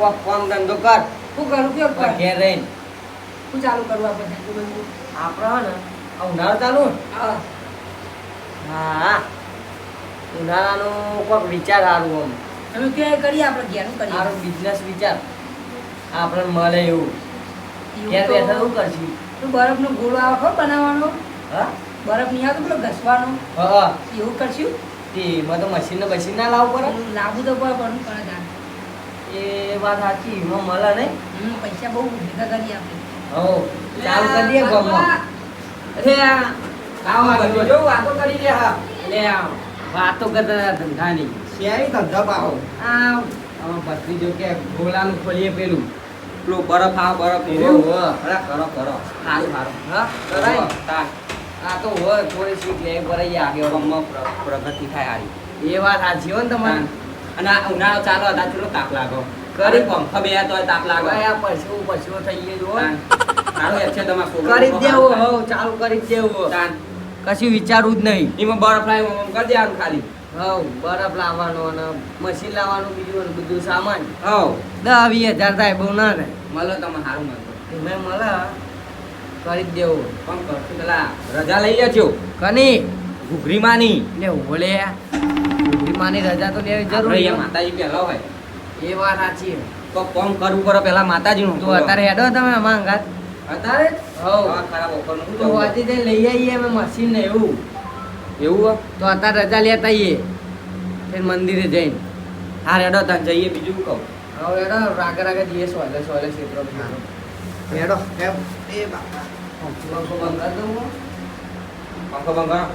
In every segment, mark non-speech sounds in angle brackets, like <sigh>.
કોક કોમ ધંધો કર. હું કરું કયો કર ઘેર રહીને. હું ચાલુ કરું આ બધા બધું? આપણે ને આ ઉનાળો ચાલુ હા. હા. ઉનાળાનો કોક વિચાર સારું આમ. તમે કે કરીએ આપણે ઘેરનું કરીએ. સારો બિઝનેસ વિચાર. આપણે મળે એવું. ઘેર બેઠા શું કરશું? બરફ બરફનો ગોળો આવે બનાવવાનો? હા? બરફ નહીં આવતો પેલો ઘસવાનો? હા એવું કરશું? તે એમાં તો મશીન ને મશીન ના લાવવું પડે. લાવવું તો પડે પણ પડે. એ વાત સાચી એમાં મળે નહીં. પૈસા બહુ ભેગા કરી આપણે હો ચાલુ કરી દઈએ ગામમાં. અરે આ આવો આગળ જો વાતો કરી લે હા. લે આ વાતો કરતા ધંધા ધંધાની શેરી ધંધા પાહો આ આમાં ભત્રીજો કે ગોલાનું ખોલીએ પેલું. પેલું બરફ આ બરફ અરે કરો કરો. સારું સારું હા કરાય. આ તો હોય થોડી શીખ લે ભરાઈ આગળ ગામમાં પ્રગતિ થાય આરી એ વાત સાચી હો ને તમારી. અને ઉનાળો ચાલો હતા ચલો તાપ લાગો. કરી. પંખો બે તો તાપ લાગો. આ પશુઓ પશુઓ થઈ ગયું એમ છે તમારા કરી દેવો હો ચાલુ કરી દેવું. કશું વિચારવું જ નહીં. એમાં બરફ લાવી કરી દેવાનું ખાલી. હવ બરફ લાવવાનો અને મશીન લાવવાનું બીજું બધું સામાન. હવ. દસ વીસ હજાર થાય બહુ ના ને મળો તમે સારું મળો. મેં મળે કરી દેવું. પણ કરશું પેલા રજા લઈ લેજો. કની? ઘૂઘરી માની ઓળે માની રજા તો લેવી જરૂરી માતાજી પહેલા હોય. એ વાત સાચી છે. તો કોમ કરવું પડે પેલા માતાજીનું. તો અત્યારે હેડો તમે અમારા અંગાત અત્યારે ખરાબ ઓફરનું તો? વાંચી જઈને લઈ આવીએ અમે મશીન ને એવું. એવું તો અત્યારે રજા લેતા આવીએ. ફેર મંદિરે જઈને. હા રેડો તાન જઈએ બીજું કહું? હવે હેડો રાગે રાગે જઈએ સોલે સોલે ક્ષેત્રો હેડો કેમ એ બાપા. પંખો બંધ કરી દઉં. પંખો બંગા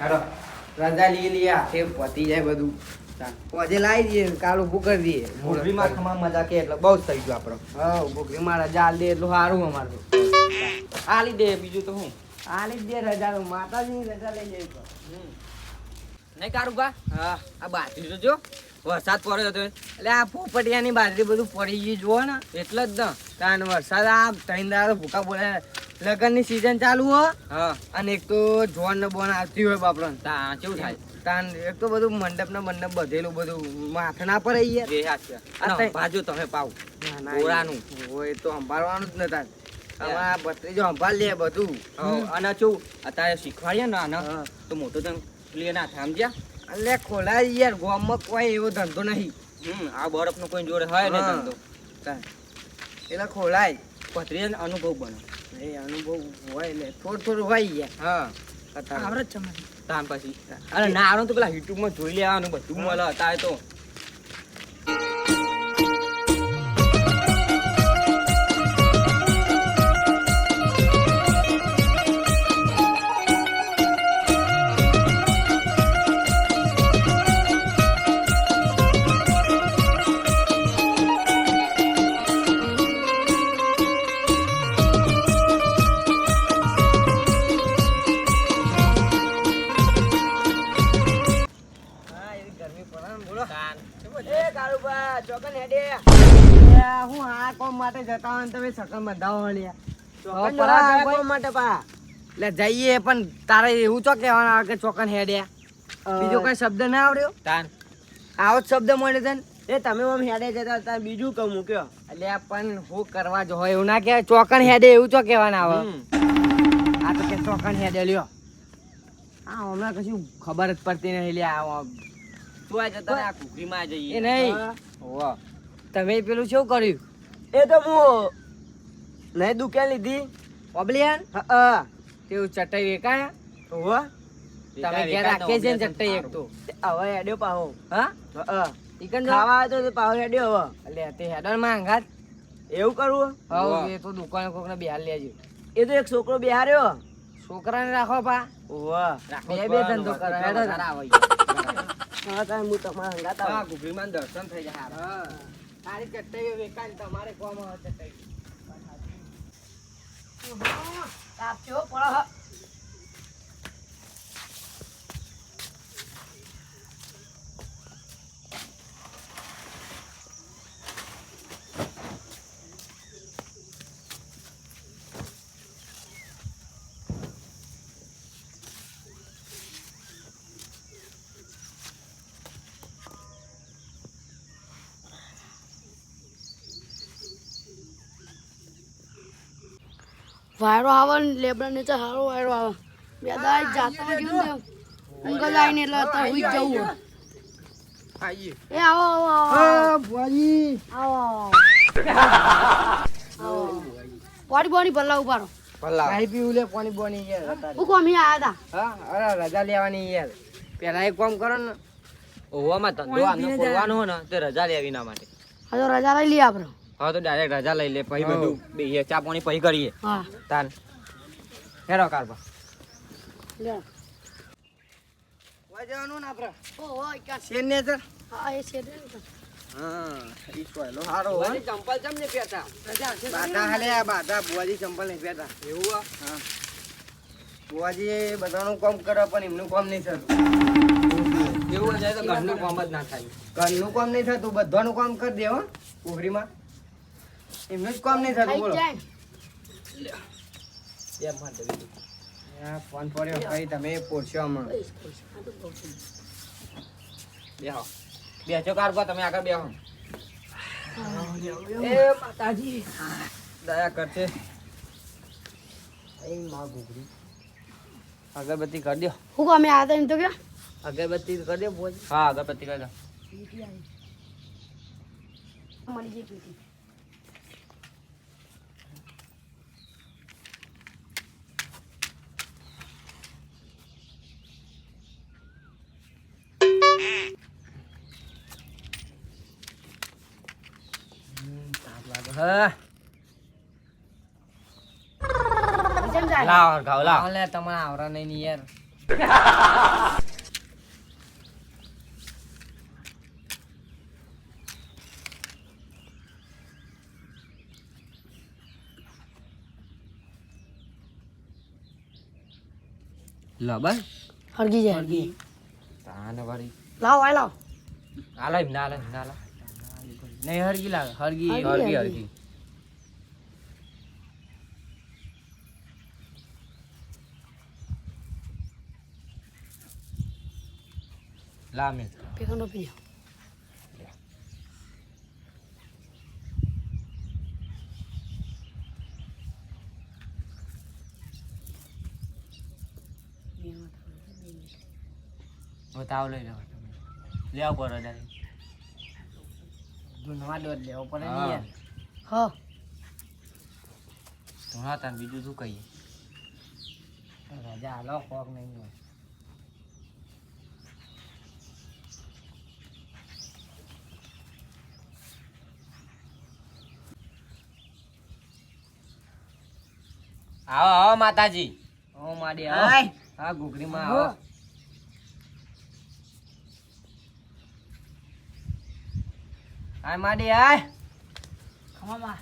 હેડો. રજા લઈ લઈએ આખે પતી જાય બધું. આજે લાવી દઈએ કાલ ઊભું કરી દઈએ. ઘૂઘરીમાં ખમા મજા કે એટલે બહુ થઈ ગયું આપણો. હા ભૂખરીમાં રજા આલી દે એટલું સારું અમારું આલી દે બીજું તો હું. આલી દે રજા માતાજીની રજા લઈ જઈ તો. નહીં કારું કા હા. આ બાજરી તો જો. વરસાદ પડ્યો હતો એટલે આ પોપટિયાની બાજરી બધું પડી ગયું જુઓ ને. એટલે જ ને. કારણ વરસાદ આ ત્રણ દાડો ભૂકા બોલે. લગ્નની સિઝન ચાલુ હો. હા. અને એક તો જોન ને બોન આવતી હોય બાપડો. તા કેવું થાય? તાન એક તો બધું મંડપ ને મંડપ બધેલું બધું માથે ના પડે યાર. તઈ- બાજુ તમે પાવ. ના, ના, હોય તો સંભાળવાનું જ નતા અમારા ભત્રીજો સંભાળ લે બધું. અને શું? અત્યારે શીખવાડીએ ને આને તો મોટું તમે ક્લિયર ના થાય સમજ્યા એટલે ખોલાય યાર ગામમાં કોઈ એવો ધંધો નહીં. હમ આ બરફનો કોઈ જોડે હોય ને ધંધો. એટલે ખોલાય પથરી અનુભવ બનો. એ અનુભવ હોય એટલે થોડું થોડું હોય યાર. હા. આવડે જ છે. તાન પછી. અરે ના આવડે તો પેલા યુટ્યુબમાં જોઈ લેવાનું બધું મળે અત્યારે તો. માટે પા? એટલે જઈએ પણ તારે એવું ચો કહેવાનું આવે કે ચોકન હેડ્યા? બીજો કઈ શબ્દ ના આવડ્યો? તાન. આવો જ શબ્દ મળ્યો છે ને. એ તમે આમ હેડે જતા તાર બીજું કહું મૂક્યો એટલે પણ હું કરવા જો હોય એવું ના કહેવાય. ચોકન હેડે એવું ચો કહેવાના આવે? આ તો કે ચોકન હેડે લ્યો. હા હમણાં કશું ખબર જ પડતી નહીં લે આ તું આ જતા આ કુકરીમાં જઈએ એ નહીં. તમે પેલું શું કર્યું? એ તો હું નહીં દુકાન લીધી. ઓબલિયન? હા તેવું ચટાઈ વેકાય? હોવા તમે ઘેર રાખીએ છે ને ચટાઈ એક તો હવે હેડ્યો પાહો. હા? હા ચિકન ખાવા તો પાહો હેડ્યો હવે એટલે તે હેડરમાં અંગાત એવું કરવું હાઉ વાહ. એ તો દુકાને કોકને બિહાર લેજો એ તો એક છોકરો બિહાર્યો. છોકરાને રાખો પા. હોવા રાખો બે બે ધંધો કરે. હેડો. વધારે આવે. હા તાર હું તમારા આ. દર્શન થઈ જાય. તારી વેકાય તમારે કોમ આવે ચટાઈ. તાપ પડે વાયરો આવે ને લેબડા નીચે સારો વાયરો આવે. બે દાય જાતા ગયું ને અંગલ આવીને એટલે અત્યારે હુઈ જવું. આઈએ. એ આવો આવો આવો ભુવાજી. આવો આવો પાણી બોની ભરલા ઊભા રહો. પલ્લા પાણી પીવું લે પાણી બોની યાર. હું કોમ અહીંયા આયા હતા. હા અરે રજા લેવાની યાર. પેલા એક કામ કરો ને. ઓવામાં ધંધો આનો હોય ને તે રજા લેવી ના માટે. તો રજા લઈ લઈએ આપણે. હવે તો ડાયરેક્ટ રજા લઈ લે પછી બધું બેહીએ ચા પાણી પછી કરીએ. હા. તાન હેરો કારબા લે. વાય જવાનું ને ઓ ઓ ક્યાં શેર ને સર હા એ છે. ને હા ઈ સોયલો હારો હો ચંપલ ચમ ને પહેરતા? બાધા હાલે આ બાધા બુવાજી ચંપલ નહીં પહેરતા. એવું હા. બુવાજી બધાનું કામ કરે પણ એમનું કામ નહીં થતું. એવું જાય તો ઘરનું કામ જ ના થાય. ઘરનું કામ નહીં થતું બધાનું કામ કરી દે હો પોખરીમાં એમનું જ કામ નહીં થતું બોલો. ફોન પડ્યો ભાઈ તમે પોરશો હમણાં બેહો બેસો કારબા તમે આગળ બેહો એ માતાજી. દયા કરશે એ માં ઘૂઘરી. અગરબત્તી કરી દો હું કોમ આયા હતા એમ તો કે અગરબત્તી કરી દો બોલ હા અગરબત્તી કરી દો મળી જઈ પીટી હા કેમ જાય લાવ હરખાવ લાવ લે તમારા આવરા નહીં ની યાર લો બસ. હળગી જાય. તાને વાળી. લાવ આ લાવ. આલો એમ ના લાવ ના લાવ નહીં હરગી લાવ હરગી હરગી. હરગી લા મેં. પેકનો પી હું તાવ લઈ લો લેવા પડે હજાર ધૂનવા દોડ લેવો પડે ને યાર. હા. તું હા બીજું શું કહીએ? રજા હાલો કોક નહીં હોય. આવો આવો માતાજી. ઓ માડી. આવો. હા ઘૂઘરીમાં આવો. આય માડી આય. ખમામાં.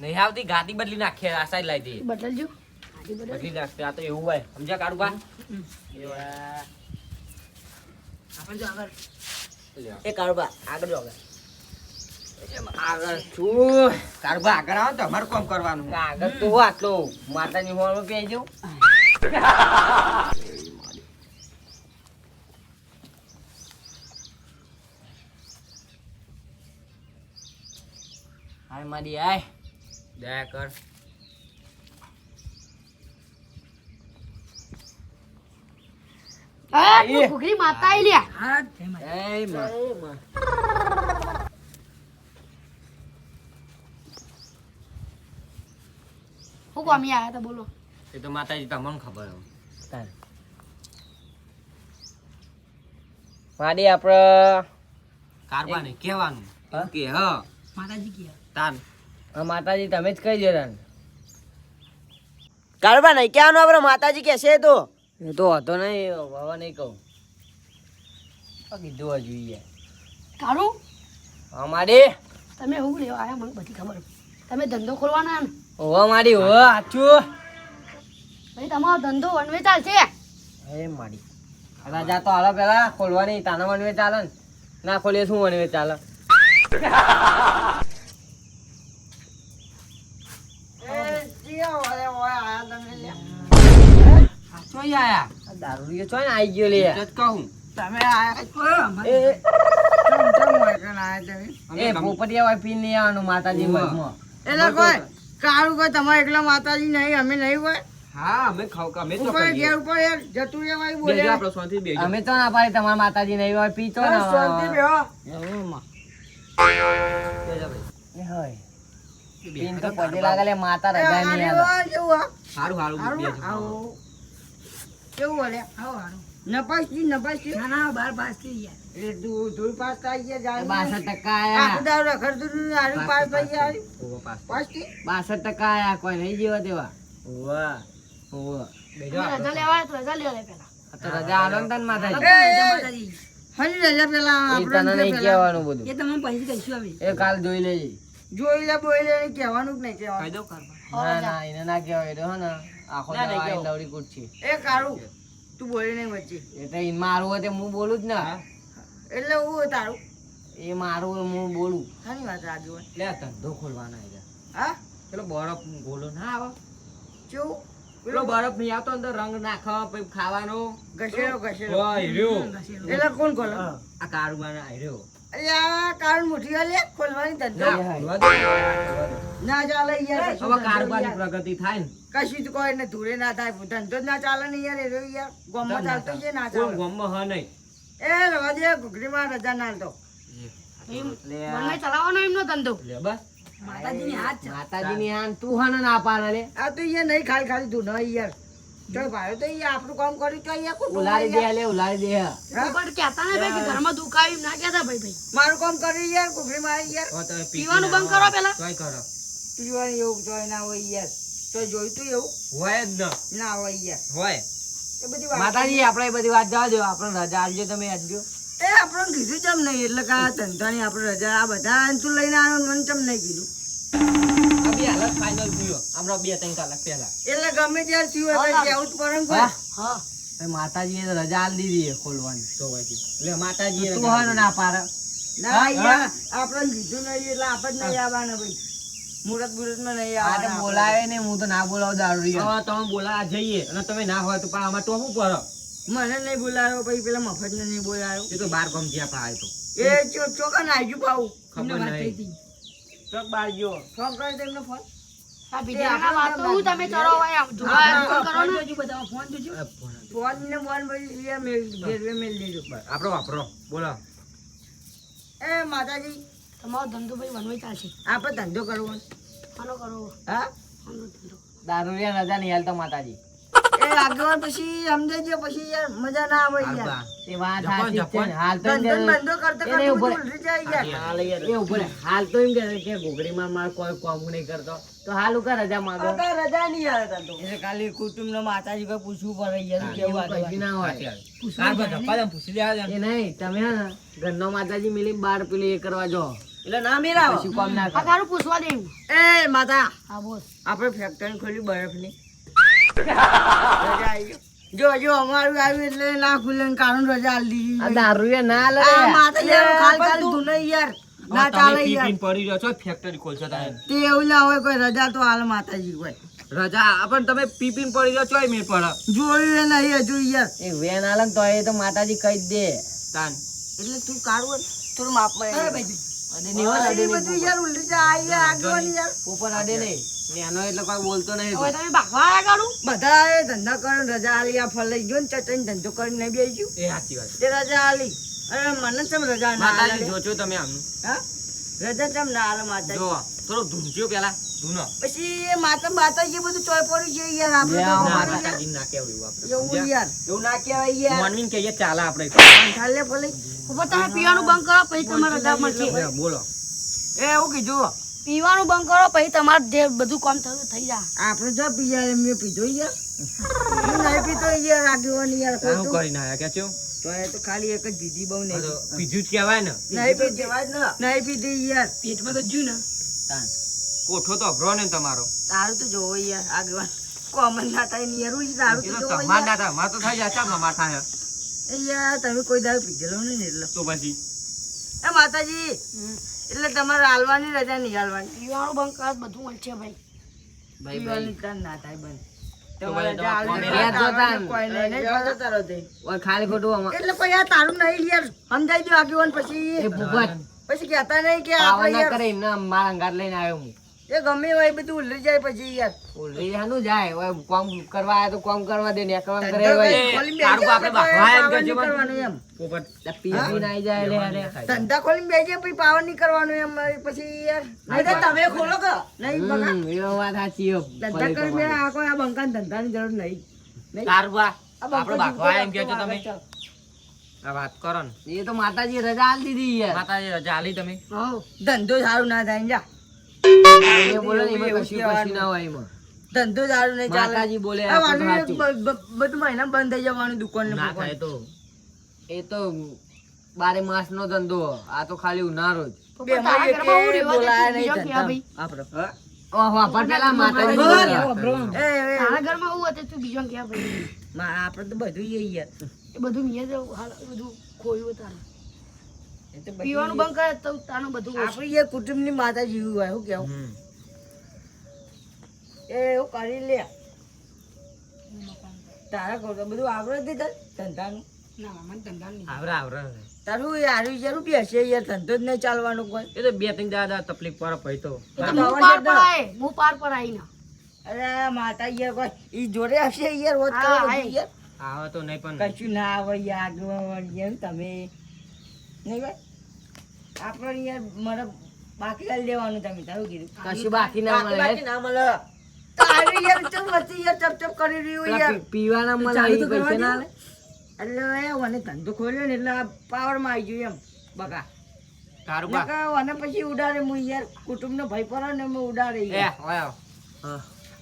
નહીં આવતી ગાડી બદલી નાખે આ સાઈડ લાવી દઈએ બદલજો. બદલ નાખશે આ તો એવું હોય. સમજ્યા કાઢું બા? આપણે જો આગળ. એ કાળબા આગળ જો આગળ. આગળ શું કાળબા આગળ આવો તો અમારે કોમ કરવાનું. આગળ તું આટલું. માતાની હોળમાં પેઈ જવું <laughs> હાય માડી આય. દયા કર. ઘૂઘરી માતા આઈ લ્યા. હા જય એ માં. હું કોમ આયા હતા બોલો. એ તો માતાજી તમને ખબર હોય. તાન આપણે કારબા કહેવાનું. કે હ. માતાજી ગયા તાન. આ માતાજી તમે જ કહી દેતા કાળબા નહીં ક્યાંનો આપણે માતાજી કે છે તો. એ તો હતો નહીં બાબા નહીં કહું. કીધું હોય જોઈએ. કાળું? હા માડી તમે હું લેવા આવ્યા? મને બધી ખબર તમે ધંધો ખોલવાના ને? ઓવા મારી હો આચું ભાઈ તમારો ધંધો વનવે ચાલશે એ મારી. રાજા તો હાલો પેલા ખોલવાની તાના વનવે ચાલે ને. ના ખોલીએ શું વનવે ચાલે ચોઈ આયા આ દારૂડિયો છો ને આઈ ગયો લે કહું તમે અમે એ ગમ- પોપટિયા વાય પીને નહીં આવવાનું માતાજી ઉવ્વ. મઠમાં એટલે કોઈ કાળું કોઈ તમારે એકલા માતાજી નહીં અમે નહીં હોય? હા અમે અમે તો ઘેર ઉપર જતું રહેવાય બોલે. અમે તો ના પાડી તમારા માતાજી નહીં હોય પીતો ને શાંતિ બેહો. પીને તો પગે લાગે લે માતા રજા નહીં આવે આ જેવું આ. સારું સારું બે આવો. કેવું બોલે આવો સારું નપાસથી નપાસથી ના ના બાર પાસથી એટલે દૂર દૂર પાસ થઈ ગયા જાય બાસઠ ટકા આયા. દારૂ રખડતું દૂર હારું પાસ થઈ ગયા. હારું. ઓવો પાસથી બાસઠ ટકા આયા કોઈ નહીં જેવા દેવા. વાહ હોવે. બેજો રજા લેવા તો રજા લેવા પેલા. તો રજા આલો ને તને માતાજી. એ, એ, માતાજી હજી રજા પેલા આપણે તને નહીં કહેવાનું બધું. એ તમે પછી કહીશું હવે. એ કાલ જોઈ લેજે. જોઈ લે બોઈ લે કહેવાનું જ નહીં કહેવાનું. ના ના એને ના કહેવાય એ તો હે ને. આખો દાડો. દવડી કૂટશે. એ કારું તું બોલી નહીં વચ્ચે. એ તો મારું હોય તે હું બોલું જ ને. એટલે હું તારું? એ મારું હોય હું બોલું. શાની વાત રાજુ હોય. લે ધંધો ખોલવાનો છે. હા? પેલો બરફ ગોલો ના આવે? કેવું પેલો બરફ નહીં આવતો અંદર રંગ નાખવા પછી ખાવાનો. ઘસેલો ઘસેલો એટલે કોણ ખોલે? આ કારુબાનો આયરો અલ્યા કાળું મુઠી લે ખોલવાની ધંધો. ના ચાલે યાર કશું હવે ધંધો પ્રગતિ થાય ને. કશું જ કોઈ ને ધૂરે ના થાય ધંધો જ ના ચાલે ને યાર એ રહ્યો યાર. ગામમાં ચાલતો છે ના ચાલે. ગામમાં હ નહીં. એ રવા દે ઘૂઘરીમાં રજા ના તો મને ચલાવવાનો એમનો ધંધો. બસ. માતાજીની હાથ માતાજીની તું હને ના પાડે લે. આ તું યાર નહીં ખાલી ખાલી ધૂળ યાર. તો ભાઈ તો યાર આપણું કામ કર્યું તો યાર ખોટું ઉલાડી દે લે ઉલાડી દે. પણ કહેતા ને ભાઈ કે ઘરમાં દુખાવી ના કહેતા ભાઈ ભાઈ. મારું કામ કર્યું યાર ઘૂઘરીમાં આવી યાર. હવે તમે પી પીવાનું બંધ કરો પેલા. તોય કરો. પીવાનું એવું જોઈ ના હોય યાર. તો એવું? હોય જ ન. ના હોય યાર. હોય. બધી વાત માતાજી આપણે બધી વાત જવા દો. આપણે રજા આલજો તમે આજજો એ આપણે કીધું ચમ નહીં એટલે કા ધંધાની આપણે રજા આ બધા તું લઈને આવ્યો મને ચમ નહીં કીધું. આ ફાઇનલ થયો. હમણાં બે ત્રણ કલાક પહેલા. એટલે ગમે ત્યારે થયું હોય જ પડે ને હા હા. એ રજા આલ દીધી ખોલવાની. તો પછી લે માતાજી તું હને ના પાડે. ના યાર આપણને કીધું નહીં એટલે આપણે નહીં આવવાના ભાઈ. મુહૂર્ત મુહૂર્તમાં નહીં આવવાના બોલાવે ને હું તો ના બોલાવ દારૂ હવે તમે બોલા જઈએ. અને તમે ના હોય તો પણ આમાં તો શું કરો મને નહીં બોલાયો પછી પેલા મફત ને નહીં બોલાયો એ તો બાર ગમતી જ્યાં પાય તો. એ ચો ચોકા નાખ્યું પાવું ખબર નહીં. ચોક બાર ગયો ફોન કરી દે એમને ફોન આ બીજાના વાતો હું તમે ચરો હોય આમ ફોન કરો ફોન ને જોજો બધા ફોન જોજો ફોન ને ફોન પછી મેલ ઘેરવે મેલ દેજો આપણો વાપરો બોલો એ માતાજી તમારો ધંધો ભાઈ વનવાઈ ચાલશે આપણે ધંધો કરવો આનો કરો હા દારૂ રજા નહીં હાલતો માતાજી એ પછી સમજાજો પછી યાર મજા ના આવે યાર. કારબા. વાત સાચી છે. હાલ તો એમ ધંધો કે- ધંધો કરતા એને કરતા ઉપર- બધું ઉલટી જાય યાર. એ ઉપર હાલ તો એમ કે કે ઘોઘડીમાં માર કોઈ કોમ નહીં કરતો. તો હાલ ઉપર રજા માંગો. રજા નહીં આવે ધંધો એટલે ખાલી કુટુંબ માતાજી પૂછવું પડે યાર કેવું ના હોય. પૂછી લેવા એ નહીં તમે હે ને ઘરનો માતાજી મિલી બાર પેલી એ કરવા જો. એટલે ના મેરા પછી કોમ ના આ કરે. તારું પૂછવા દે એ માતા હા બોલ. આપણે ફેક્ટરી ખોલી બરફની. આવી ગઈ. જો જો અમારું આવ્યું એટલે ના ખુલે કારણ રજા આલી દારૂ એ ના હાલે માતા યાર ખાલી ખાલી તું નહીં યાર. ના હવે ચાલે યાર. પડી રહ્યો છો ફેક્ટરી ખોલશો તમે. તે એવું ના હોય કોઈ રજા તો હાલ માતાજી કોઈ. રજા પણ તમે પી પીને પડી રહ્યો ચોય મેં પડે. જોયું નહીં હજુ યાર. એ વેન હાલે તો એ તો માતાજી કહી દે. તાન. એટલે તું કાઢવું થોડું માપમાં ધંધા કરીને રજા આલી આ ફલાઈ ગયો ને ચટણી ધંધો કરીને બેસી ગયું. એ સાચી વાત રજા આલી. અરે મને ચમ રજા ના જોજો તમે આમનું હા? રજા ચમ ના આલે માતાજી? જો થોડો ધૂંચ્યો પેલા. ધૂનો પછી એ માતા માતાજી બધું ચોય પડ્યું છે યાર આપણે તો ના યાર. એવું આપણે. એવું સમજ્યા? યાર. એવું ના કહેવાય યાર. માનવીને ચાલે આપણે. ચાલે. ફલાઈ તમે પીવાનું બંધ કરો પછી તમારે રજા મળશે. બોલો. એ એવું કીધું પીવાનું બંધ કરો પછી તમારે જે બધું કામ થયું થઈ જાય. આપણે જો પીયા મેં પીધો યાર. નહીં પીતો યાર આગેવાની યાર શું ખોટું. કરીને આયા કે છો તો એ તો ખાલી એક જ પીધી બહુ નહીં પીધું જ કહેવાય ને. નહીં પીધી નહીં પીધી યાર. પેટમાં તો જ્યું ને. કોઠો તો અભરો ને તમારો. તારું તો જોવો યાર આગેવાન. કોમન ના થાય ને યાર હું તારું તો તમાર ના થાય માર તો થાય જાય ચાલ માર થાય. યાર તમે કોઈ દારૂ પીધેલો નહીં એટલે. તો પછી? એ માતાજી એટલે તમારે હાલવાની રજા નહીં હાલવાની? પીવાનું બંધ કરો બધું મળશે ભાઈ. પીવાની ના થાય બંધ. ખાલી ખોટું આમાં- એટલે પછી તારું નહીં યાર. સમજાઈ દો આગેવાન પછી. પછી કહેતા નહીં કે મારા અંગાર લઈને આવ્યો હું. એ ગમે હોય બધું ઉલરી જાય પછી યાર. ઉલરી જાનું જાય. હોય કામ કરવા આયા તો કામ કરવા દે ને કામ કરે હોય તારું આપણે પાવર કે છે કરવાનું એમ. પોપટ પીવી ના જાય લે અરે ધંધા ખોલીને બેસી પછી પાવર નહીં કરવાનું એમ પછી યાર. નહીં તો તમે ખોલો કે? નહીં બગા એ વાત સાચી હો. ધંધા કરી મે આ કોઈ આ બંકાન ધંધાની જરૂર નહીં. કારબા આપણે બંકો એમ કહો છો તમે. આ વાત કરો ને. એ તો માતાજી રજા આલી દીધી યાર. માતાજી રજા આલી તમે. ધંધો સારું ના થાય જા. બોલે એમાં કશું કશું ના હોય એમાં. ધંધો દારૂ નહીં ચાલે. બોલે બધું મહિના બંધ થઈ જવાનું દુકાન ના થાય તો. એ તો બારે માસ નો ધંધો. આ તો ખાલી ઉનાળો જ. હતું તું બધું ઈ યાર એ બધું ખોયું તારે. બધું પીવાનું બંધ કરે તો તાનું બધું આપણી એ કુટુંબની માતા જેવું હોય શું કેવું? એ એવું કરી લે. તારા કરતો બધું આવડે જ તને? ધંધાનું? આવરે આવરે તારું યારું ધંધો જ નહીં ચાલવાનું કોઈ. એ તો બે ત્રણ દાદા તકલીફ પડે પછી તો. હું. પાર પર પાર પર અરે માતા યાર કોઈ ઈ જોડે હશે યાર હોત કરો યાર? આવે તો નહીં પણ. કશું ના આવે યાર યાર તમે. નહીં ભાઈ? આપણે યાર મારે બાકી કરી દેવાનું તમે તારું કીધું. કશું બાકી ના મળે. બાકી ના મળે. તારું યાર ચમ વચ્ચે યાર ચપ ચપ કરી રહ્યું યાર. પીવાના મળે તો પૈસા ના લે એટલે એ મને ધંધો ખોલ્યો ને એટલે આ પાવરમાં આવી ગયું એમ બકા. તારું બા. અને પછી ઉડાડે હું યાર કુટુંબનો ભય પડે ને હું ઉડાડે આવ.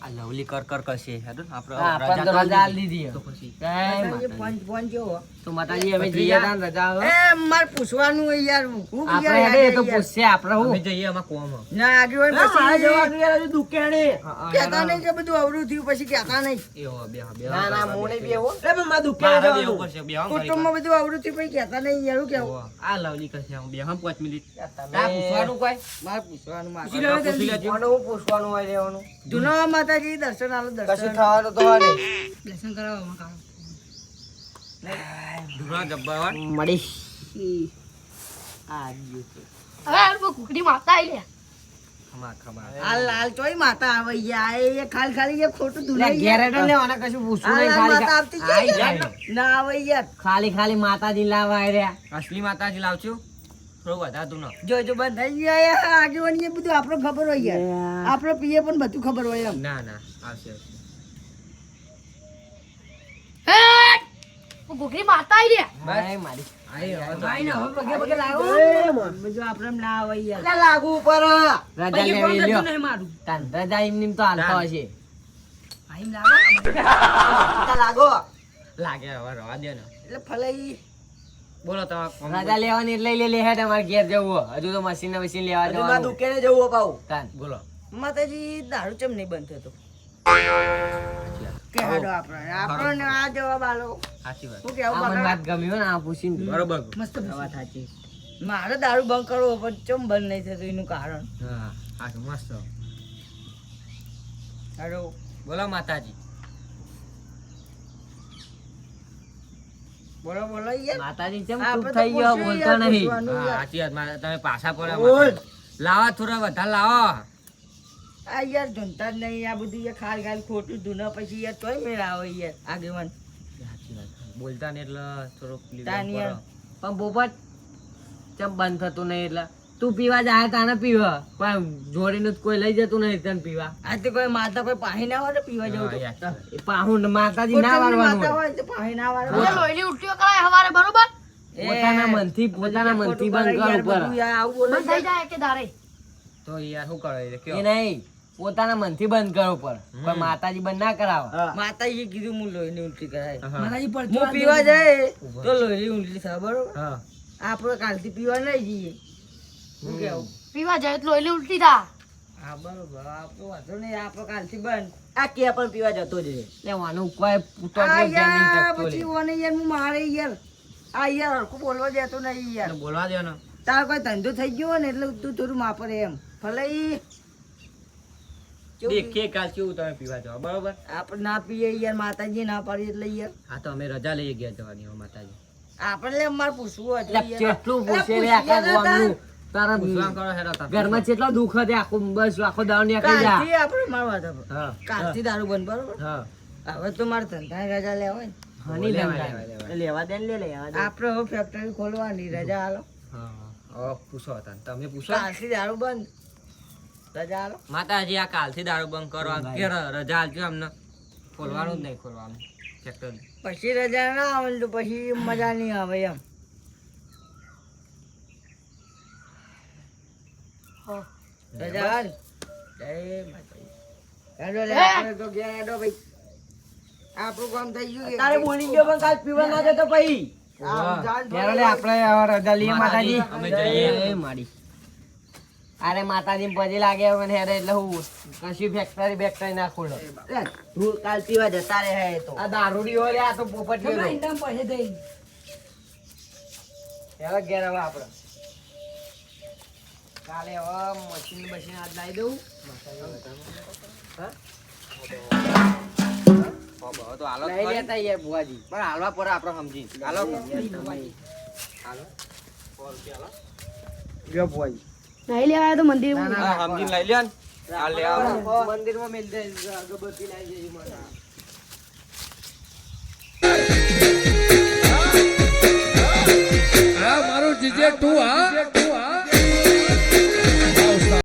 આ લવલી કર કર કરશે હેડો આપણે રજા આપણને તો તો. તો પછી પંચ જેવો. તો માતાજી હવે જઈએ. તા ને રજા. એ માર પૂછવાનું હોય યાર હું આપણે યાર હેડે તો પૂછશે આપણે હું? અમે જઈએ અમાર કોમ ના આગળ હોય પછી યાર હજુ દુકાને. કહેતા નહીં કે બધું અવરું થયું પછી કહેતા નહીં. એવો બે બે ના ના મોને બે. બી એ પણ માં દુકાને મારે બી જવાનું. બે કુટુંબમાં બધું અવરું થયું પછી કહેતા નહીં યાર કેવું? આ લવલી કરશે હું બે હમ 5 મિનિટ. ના પૂછવાનું કોઈ? માર પૂછવાનું માર પૂછી લેજો. પૂછવાનું હોય રહેવાનું જૂનો માતાજી દર્શન આલો કશું દર્શન થવાનું તો હોય નહીં. દર્શન કરાવવા કામ. દુરા જબ્બર મડી હવે હાલ બહુ કુકડી માતા આ આવે યાર એ ખાલી ખાલી ખોટું લે, કશું ખાલી ખાલી ખાલી માતાજી લાવવા રહ્યા અસલી માતાજી ન જો જો બંધ થઈ ગયા આગેવાની બધું આપણે ખબર હોય યાર. આપણે પીએ પણ બધું ખબર હોય એમ. ના ના આવશે કુકડી માતા આવે નહીં મારું. તાન રજા એમ નેમ તો હાલતો હશે ભાઈ એમ લાવો લાગો. લાગે હવે રવા દે ને. એટલે ફલાઈ બોલો તમારે રાજા લેવાની એટલે લઈ લે હે તમારે ઘેર જવું હજુ તો મશીન મશીન લેવા જવાનું દુકાને જવું પાઉ તાન. બોલો. માતાજી દારૂ ચમ નહીં બંધ થતો? કે હાડો આપણે આપણને આ જવાબ આલો. સાચી વાત. હું કેવું આ વાત ગમી હો ને આ પૂછીને. બરોબર. મસ્ત વાત સાચી. મારે દારૂ બંધ કરવો પણ ચમ બંધ નહીં થતું એનું કારણ? હા હા મસ્ત. હાડો બોલો માતાજી. બોલો બોલો માતાજી ચૂપ થઈ ગયો બોલતો નહીં. સાચી વાત તમે પાછા પડે લાવો થોડા વધારે લાવો. આ યાર ધૂનતા જ નહીં આ બધું યાર ખાલ ખાલ ખોટું ધૂના પછી યાર તોય મેળ આવે યાર આગેવાન. બોલતા ને એટલે થોડુંક. પણ બોપટ ચમ બંધ થતું નહીં એટલે? તું પીવા જાય તાને પીવા. પણ જોડીનું તો કોઈ લઈ જતું નહીં તને પીવા. આ તો કોઈ માતા કોઈ પાહી ના વાળે પીવા જવું પાહું માતાજી ના વાળવાનું હોય. હોય તો પાહી ના વાળે મને ઉઠ્યો કરાય હવારે બરોબર? એ, પોતાના મનથી પોતાના મનથી બંધ કર ઉપર. આવું થઈ જાય કે દારે તો યાર શું કરે? કે નહીં પોતાના મનથી બંધ કરો પર પણ માતાજી બંધ ના કરાવે. માતાજી કીધું હું લોહીની ઉલટી કરાય. માતાજી પર હું પીવા જાય તો લોહીની ઉલટી થાય બરોબર? આપડે આપણે કાલથી પીવા નહીં જઈએ. શું કેવું? પીવા જાય તો લોહીની ઉલટી થા હા બરોબર. આપણો વાંધો નહીં આપણે કાલથી બંધ. આ કે પણ પીવા જતો જ લેવાનું કોઈ પૂતો જ નહીં યાર શકતો લે. પછી ઓને યાર હું મારે યાર આ યાર હરખું બોલવા દેતો નહીં યાર. બોલવા દો ને તાર કોઈ ધંધો થઈ ગયો ને એટલે તું થોડું માપરે એમ. ભલે દેખીએ કાલ કેવું તમે પીવા જાઓ બરોબર? આપણે ના પીએ યાર માતાજી ના પાડીએ એટલે યાર. હા તો અમે રજા લઈ ગયા જવાની માતાજી. આપણે અમારે પૂછવું હતું કેટલું પૂછે આખા ગામનું. તારા પૂછવા કરો હેડો તાર. ઘરમાં કેટલો દુઃખ હતી આખું બસ આખો દાવ નીકળી જા. આપણે મારવા હતા કાલથી દારૂ બંધ બરોબર હવે તો મારે ધંધા રજા લેવા હની. લેવા દે લે લેવા દે. આપણે હવે ફેક્ટરી ખોલવાની રજા આલો. હા પૂછો હતા તમે પૂછો? કાલથી દારૂ બંધ. રજા આલો. માતાજી આ કાલથી દારૂ બંધ કરો કે રજા આલજો અમને. ખોલવાનું જ નહીં ખોલવાનું. ફેક્ટરી પછી રજા ના આવે તો પછી મજા નહીં આવે એમ. રજા જય માતાજી. હેડો લે આપણે તો ઘેર હેડો ભાઈ. આપણું કામ થઈ ગયું તારે બોલી ગયો પણ કાલ પીવા ના જતો પછી આમ જાન ત્યારે લે આપણે રજા લઈએ માતાજી અમે માડી. અરે માતાજી પછી લાગે મને હેરે એટલે હું કશું ફેક્ટરી બેક્ટરી ના ખોલો તું કાલ પીવા જતા રે હે તો. આ દારૂડી હોય આ તો પોપટ ગયો દઈ ઘેર હવે આપણે. કાલે હવે મશીન મશીન આજ લાવી દઉં. તો હાલો જ લેતા યાર બુઆજી પણ હાલવા પડે આપણે સમજી. હાલો. હાલો. નહીં લેવાય તો મંદિર લઈ લ્યો લે મંદિરમાં મેલ અગરબત્તી લાવી મને. મારું જીજે તું હા.